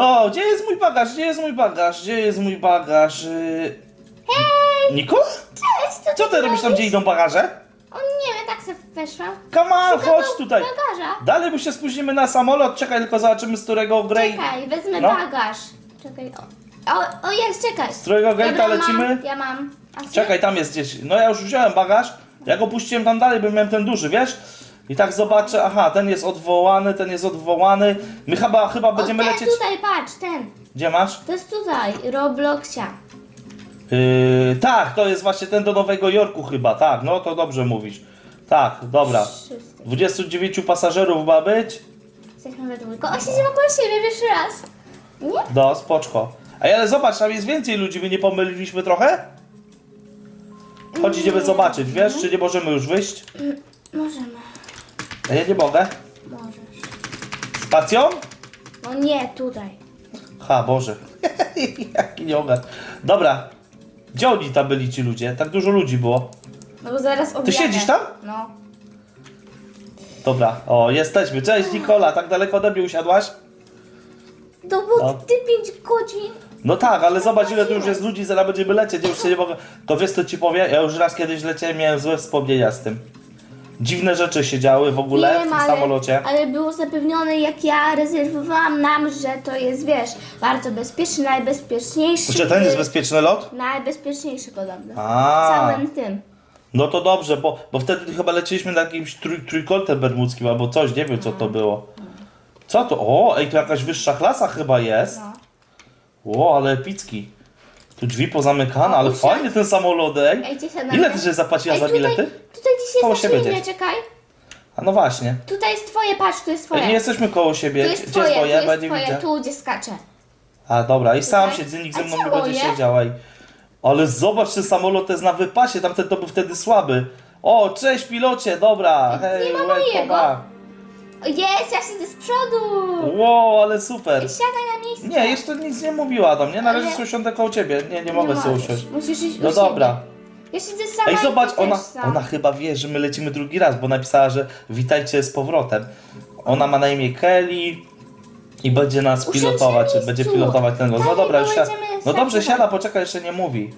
O, gdzie jest mój bagaż? Gdzie jest mój bagaż? Gdzie jest mój bagaż? Yy... Hej! Nikola? Cześć, Co ty robisz tam, gdzie idą bagaże? O nie wiem, tak sobie weszłam. Come on, Szukam chodź ba- tutaj. Bagaża. Dalej, bo się spóźnimy na samolot. Czekaj, tylko zobaczymy, z którego Grey... Czekaj, wezmę No. bagaż. Czekaj, o, o, o jest, czekaj. Z którego gate'a lecimy? Mam, ja mam. A? Czekaj, tam jest gdzieś. No ja już wziąłem bagaż. Ja go puściłem tam dalej, bo miałem ten duży, wiesz? I tak zobaczę, aha, ten jest odwołany, ten jest odwołany. My chyba, chyba O, będziemy ten lecieć... tutaj, patrz, ten. Gdzie masz? To jest tutaj, Robloxia. Yy, tak, to jest właśnie ten do Nowego Jorku chyba, tak, no to dobrze mówisz. Tak, dobra. Wszyscy. 29 pasażerów ma być. Jesteśmy we dwójkę. O, siedzimy koło siebie pierwszy raz. Nie? Do, spoczko. Ej, ale zobacz, tam jest więcej ludzi, my nie pomyliliśmy trochę? Chodź, idziemy zobaczyć, wiesz, czy nie możemy już wyjść? Możemy. A ja nie mogę. Możesz. Spacją? No nie, tutaj. Ha, Boże. Jaki nieogad. Dobra. Gdzie oni tam byli ci ludzie? Tak dużo ludzi było. No bo zaraz objadę. siedzisz tam? No. Dobra, o, jesteśmy. Cześć Nikola, tak daleko ode mnie usiadłaś? To było No. ty 5 godzin. No tak, ale zobacz ile tu już jest ludzi, zaraz będziemy lecieć, ja już się nie mogę... To wiesz co ci powiem? Ja już raz kiedyś leciałem, miałem złe wspomnienia z tym. Dziwne rzeczy się działy w ogóle w tym ale, samolocie. ale było zapewnione, jak ja rezerwowałam nam, że to jest, wiesz, bardzo bezpieczny, najbezpieczniejszy. Czy ten jest bezpieczny lot? Najbezpieczniejszy podobno. W A, całym tym. no to dobrze, bo, bo wtedy chyba leciliśmy na jakimś trój, trójkątem bermudzkim albo coś, nie wiem co to było. Co to? O, ej, to jakaś wyższa klasa chyba jest. No. O, ale epicki. Tu drzwi pozamykane, ale usiadł. fajny ten samolot, ej. Dzisiaj Ile ty się zapłaciła Ej, za tutaj, bilety? Tutaj dzisiaj Koło jest siebie gdzieś. czekaj. A no właśnie. Tutaj jest twoje, patrz, tu jest twoje. Nie jesteśmy koło tu siebie. jest Gdzie twoje, jest tu jest twoje, tu gdzie skacze. A dobra, i sam Tutaj. siedzę, nikt A ze mną nie będzie siedział. Ej. Ale zobacz, ten samolot jest na wypasie, tamten to był wtedy słaby. O, cześć pilocie, dobra. Hej, nie ma welcome mojego. back. O, Jest, ja siedzę z przodu. Wow, ale super. Siadaj na miejsce. Nie, jeszcze nic nie mówiła do mnie, na razie Ale- sobie usiądę koło ciebie. Nie, nie mogę sobie możesz. usiąść. Musisz iść No u siebie. dobra. Ja siedzę sama Ej, i zobacz, ty ona, sam. ona chyba wie, że my lecimy drugi raz, bo napisała, że witajcie z powrotem. Ona ma na imię Kelly i będzie nas Usiądź pilotować, miejscu. będzie pilotować ten los. No dobra, już siada. będziemy No dobrze, siada, poczekaj, jeszcze nie mówi.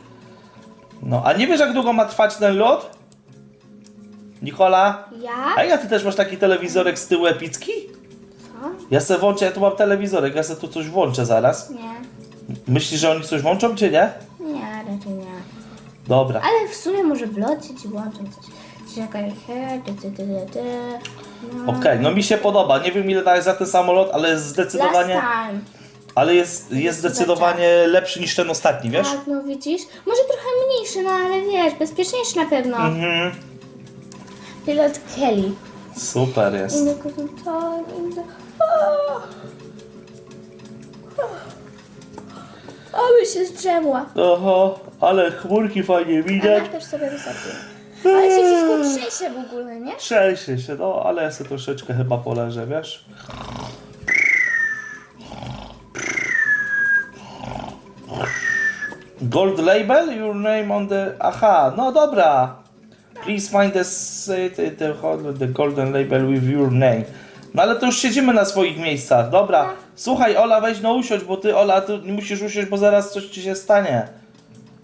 No, a nie wiesz, jak długo ma trwać ten lot? Nikola? Ja? A ja ty też masz taki telewizorek z tyłu epicki? Co? Ja se włączę, ja tu mam telewizorek, ja se tu coś włączę zaraz. Nie. Myślisz, że oni coś włączą, czy nie? Nie, raczej nie. Dobra. Ale w sumie może wlecieć i włączą coś. Czekaj, he, ty, ty, ty, ty, ty. No. Okej, no mi się podoba. Nie wiem ile dałeś za ten samolot, ale jest Last zdecydowanie, time. ale jest, jest zdecydowanie lepszy niż ten ostatni, wiesz? Tak, no widzisz? Może trochę mniejszy, no ale wiesz, bezpieczniejszy na pewno. Mhm. Pilot Kelly. Super jest. In the golden time, in the... Się zdrzemła. Oho, ale chmurki fajnie widać. też sobie wysadziłem. Ale się wszystko trzęsie w ogóle, nie? Trzęsie się, no ale ja sobie troszeczkę chyba poleżę, wiesz? Gold label, your name on the... Aha, no dobra. Please find the, the, the, the golden label with your name. No ale to już siedzimy na swoich miejscach, dobra. Słuchaj Ola, weź no usiądź, bo ty Ola, ty nie musisz usiąść, bo zaraz coś ci się stanie.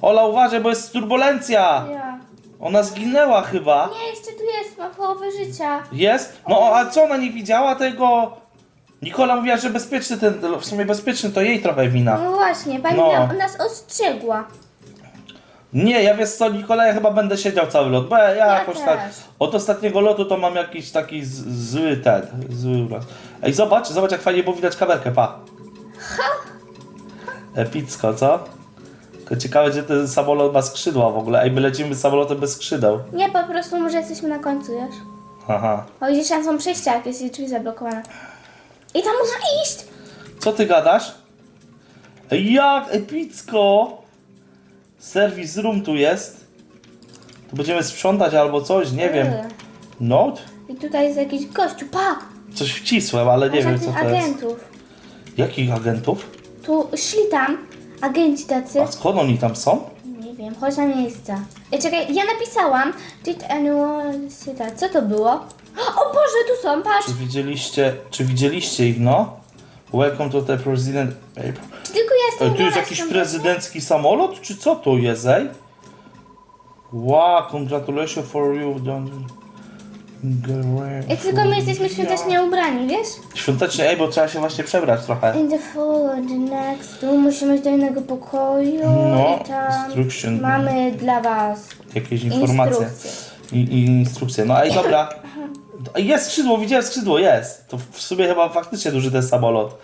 Ola, uważaj, bo jest turbulencja. Ja. Ona zginęła chyba. Nie, jeszcze tu jest, ma połowę życia. Jest? No a co ona nie widziała tego? Nikola mówiła, że bezpieczny ten, w sumie bezpieczny to jej trochę wina. No właśnie, pani No. nam, nas ostrzegła. Nie, ja wiesz co, Nikola, ja chyba będę siedział cały lot, bo ja, ja jakoś tak, też. od ostatniego lotu to mam jakiś taki z, zły ten, zły uraz. Ej, zobacz, zobacz jak fajnie było widać kamerkę, pa. Epicko, co? Tylko ciekawe, gdzie ten samolot ma skrzydła w ogóle. Ej, my lecimy samolotem bez skrzydeł. Nie, po prostu może jesteśmy na końcu, wiesz? Aha. O, gdzieś tam są przejścia jakieś i drzwi zablokowane. I tam można iść! Co ty gadasz? Ej, Jak epicko! Service room tu jest. Tu będziemy sprzątać albo coś, nie wiem. Note? I tutaj jest jakiś gościu, pa! Coś wcisłem, ale nie Masz wiem co to jest. agentów. Jakich agentów? Tu szli tam agenci tacy. A skąd oni tam są? Nie wiem, chodź na miejsce. Ej, czekaj, ja napisałam. Did anyone see that? Co to było? O Boże, tu są, patrz! Czy widzieliście, czy widzieliście ich, no? Welcome to the president. Ej, Czy tylko Ej, tu jest jakiś prezydencki samolot, czy co to jest, ej? Wow, congratulations for you done. Jak tylko my jesteśmy świątecznie ubrani, wiesz? Świątecznie, ej, bo trzeba się właśnie przebrać trochę. In the next. Tu musimy iść do innego pokoju No, i tam instruction. mamy dla was Jakieś informacje. instrukcje. I, i instrukcje. No ej, dobra. Jest skrzydło, widziałem skrzydło, jest. To w sumie chyba faktycznie duży ten samolot.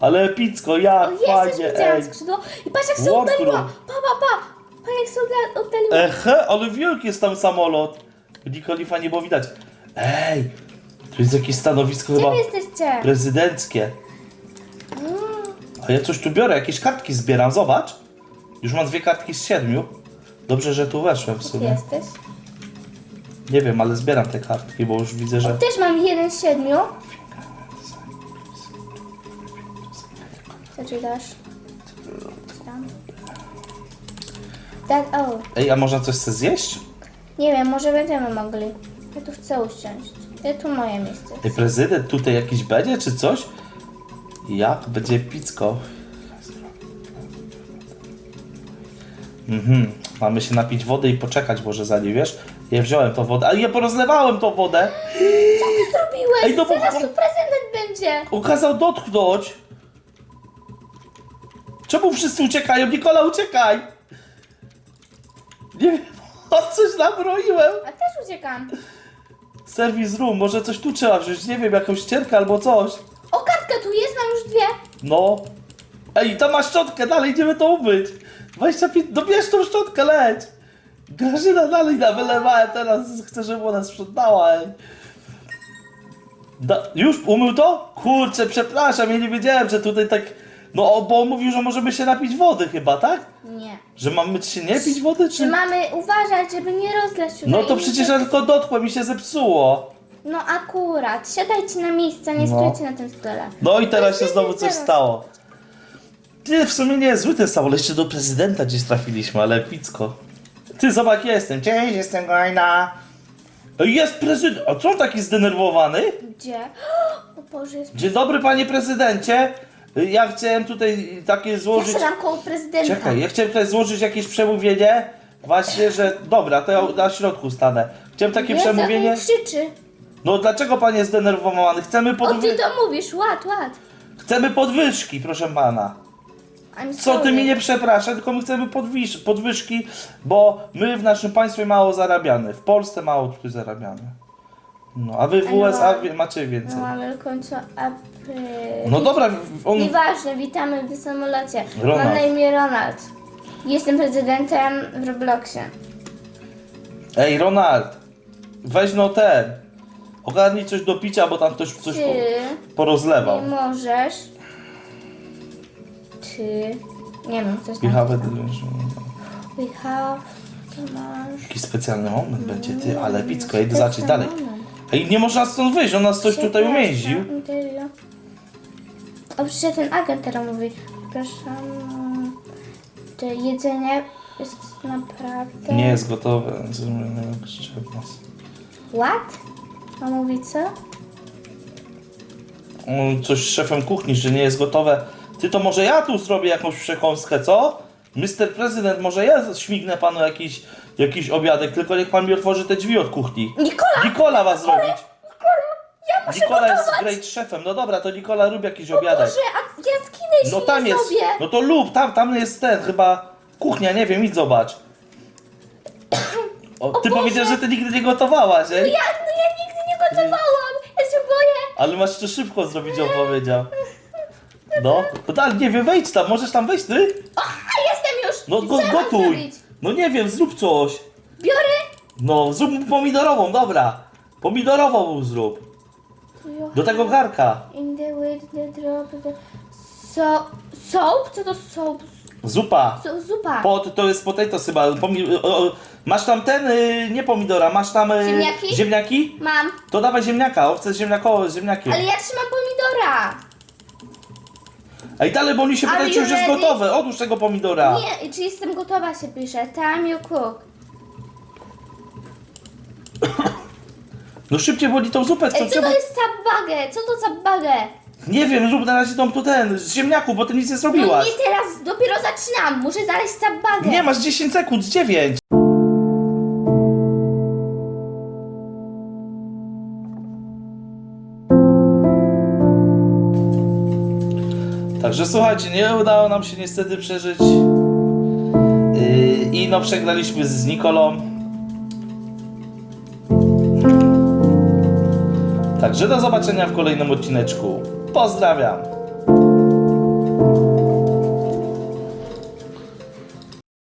Ale epicko, jak O, jest, też fajnie, widziałam ej. skrzydło. I patrz jak się oddaliła. Pa, pa, pa. Pa jak się odda- oddaliła. Ehe, ale wielki jest tam samolot. Nikolifa nie było widać. Ej, tu jest jakieś stanowisko Gdzie chyba wy jesteście? prezydenckie. A ja coś tu biorę, jakieś kartki zbieram, zobacz. Już mam dwie kartki z siedmiu. Dobrze, że tu weszłem w Gdzie sumie. jesteś? Nie wiem, ale zbieram te kartki, bo już widzę, że... Też mam jeden z siedmiu. Co czytasz? Czytam. That, oh. Ej, a można coś chce zjeść? Nie wiem, może będziemy mogli. Ja tu chcę usiąść. Ja tu moje miejsce. Ej, prezydent tutaj jakiś będzie, czy coś? Jak? Będzie picko. Mhm. Mamy się napić wody i poczekać może za nie, wiesz? Ja wziąłem tą wodę, ale ja porozlewałem tą wodę. Co ty zrobiłeś? Ej, no bo- Zaraz tu prezydent będzie. Ukazał dotknąć. Czemu wszyscy uciekają? Nikola, uciekaj! Nie wiem, o coś nabroiłem. A też uciekam. Service room, może coś tu trzeba wziąć, nie wiem, jakąś ścierkę albo coś. O, kartka tu jest, mam już dwie. No. Ej, tam masz szczotkę, dalej idziemy to umyć. 25, no bierz tą szczotkę, leć. Grażyna dalej na wylewałem, teraz chcę, żeby ona sprzątała, ej. Da, już umył to? Kurczę, przepraszam, ja nie wiedziałem, że tutaj tak... No, o, bo on mówił, że możemy się napić wody chyba, tak? Nie. Że mamy się nie pić wody, Czy czy... mamy uważać, żeby nie rozlać? No to przecież ja tylko dotkłem i się zepsuło. No akurat. Siadajcie na miejsce, nie No. stójcie na tym stole. No i teraz się Właśnie znowu coś stało. Ty, w sumie nie jest zły ten samolot, jeszcze do prezydenta gdzieś trafiliśmy, ale epicko. Ty, zobacz, ja jestem. Cześć, jestem Gojna. Ej, Jest prezydent. A co on taki zdenerwowany? Gdzie? O Boże, jest... Dzień dobry, panie prezydencie. Ja chciałem tutaj takie Ja złożyć... siadam koło prezydenta. Czekaj, ja chciałem tutaj złożyć jakieś przemówienie. Właśnie, że... Dobra, to ja na środku stanę. Chciałem takie Jezu, przemówienie. on krzyczy. No dlaczego pan jest zdenerwowany? Chcemy, O, ty podwy... to mówisz, ład, ład. Chcemy podwyżki, proszę pana. I'm Co ty sorry. mi nie przepraszaj, tylko my chcemy podwisz, podwyżki, bo my w naszym państwie mało zarabiamy. W Polsce mało tutaj zarabiamy. No, a wy w no. USA wie- macie No więcej. mamy w końcu apy. No dobra, w- on... Nieważne, witamy w samolocie. Ronald. Mam na imię Ronald. Jestem prezydentem w Robloxie. Ej, Ronald, weź no ten. Ogarnij coś do picia, bo tam ktoś coś po, porozlewał. nie możesz. Ty. Nie wiem, coś We tam. have a- We have. To masz. Specjalny moment będzie, ty, ale Mm, picko, ja idę zacząć dalej. moment. Ej, nie można stąd wyjść, on nas coś tutaj Przepraszam. Interior. O, przecież ten agent teraz mówi. Przepraszam. To jedzenie jest naprawdę. Nie jest gotowe. What? A mówi co? Mm, coś z szefem kuchni, że nie jest gotowe. Ty to może ja tu zrobię jakąś przekąskę, co? Mr. Prezydent, może ja śmignę panu jakiś, jakiś obiadek, tylko niech pan mi otworzy te drzwi od kuchni. Nikola! Nikola ma zrobić. Ja muszę Nikola jest gotować! great szefem. No dobra, to Nikola rób jakiś obiadek. Boże, a ja skinę No tam nie jest. sobie. No to lub, tam, tam jest ten, chyba kuchnia, nie wiem, idź zobacz. O, ty Boże. powiedziałeś, że ty nigdy nie gotowałaś, ej? Ja, no ja nigdy nie gotowałam. Ja się boję. Ale masz to szybko zrobić, on powiedział. No, no dalej, nie wiem, wejdź tam, możesz tam wejść, ty? O, a jestem już. No go, gotuj. zrobić? No nie wiem, zrób coś. Biorę. No, zrób mu pomidorową, dobra. Pomidorową mu zrób. Do tego garka. In the the drop the... So... Soap? Co to soap? Zupa. So, zupa. Pot, to jest potato chyba. Pomi- o, o, masz tam ten, y, nie pomidora, masz tam... y, Ziemniaki? Ziemniaki? Mam. To dawaj ziemniaka, owce z ziemniakowo, z ziemniakiem. Ale ja trzymam pomidora. Ej, dalej, bo oni się Are pytają, czy już jest ready? gotowe. Odłóż tego pomidora. Nie, czy jestem gotowa się pisze. Time you cook. No szybciej, bo oni tą zupę chcą. Ej, co to trzeba- jest sabbagę? Co to sabbagę? Nie wiem, rób na razie dom tu ten, z ziemniaków, bo ty nic nie No zrobiłaś. nie teraz, dopiero zaczynam. Muszę znaleźć sabbagę. Nie, masz 10 sekund, 9. Także słuchajcie, nie udało nam się niestety przeżyć. Yy, I no przegraliśmy z Nikolą. Także do zobaczenia w kolejnym odcineczku. Pozdrawiam.